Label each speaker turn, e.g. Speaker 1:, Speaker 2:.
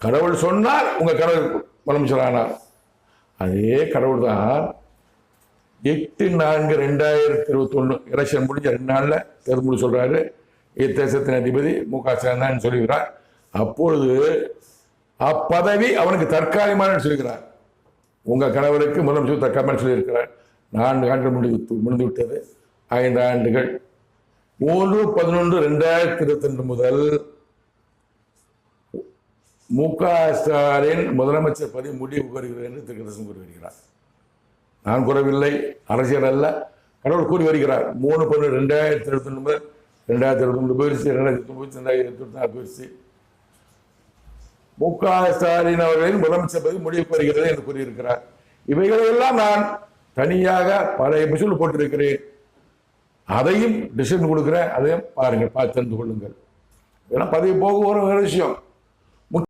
Speaker 1: கடவுள் சொன்னார் உங்கள் கடவுள் முதலமைச்சர் ஆனார். அதே கடவுள் தான் எட்டு நான்கு ரெண்டாயிரத்தி இருபத்தி ஒன்று எலெக்ஷன் முடிஞ்ச ரெண்டு நாளில் தேர்தல் முடிவு சொல்கிறாரு இத்தேசத்தின் அதிபதி மு க ஸ்டாலின் சொல்லுகிறார் அப்பொழுது அப்பதவி அவனுக்கு தற்காலிகமான சொல்கிறார் உங்கள் கணவருக்கு முதலமைச்சர் தற்காலிகமான சொல்லியிருக்கிறார். நான்கு ஆண்டுகள் முடிவு முடிந்து விட்டது. ஐந்து ஆண்டுகள். மூன்று பதினொன்று ரெண்டாயிரத்தி இருபத்தி ரெண்டு முதல் மு க ஸ்டாலின் முதலமைச்சர் பதவி முடிவு வருகிறது என்று திருக்கரசன் கூறி வருகிறார் நான் கூறவில்லை அரசியல் அல்ல. கடவுள் கூறி வருகிறார். மூணு பன்னெண்டு ரெண்டாயிரத்தி இருபத்தி ஒன்பது ரெண்டாயிரத்தி இருபத்தி மூணு போயிடுச்சு. ரெண்டாயிரத்தி தொண்ணூத்தி ரெண்டாயிரத்தி இருபத்தி நாலு போயிடுச்சு. மு க ஸ்டாலின் அவர்களின் முதலமைச்சர் பதவி முடிவு வருகிறது என்று கூறியிருக்கிறார். இவைகளெல்லாம் நான் தனியாக பல எபிசோடு போட்டிருக்கிறேன். அதையும் டிசிஷன் கொடுக்குறேன். அதையும் பாருங்கள் பார்த்து தெரிந்து கொள்ளுங்கள். ஏன்னா பதவி போக ஒரு விஷயம்.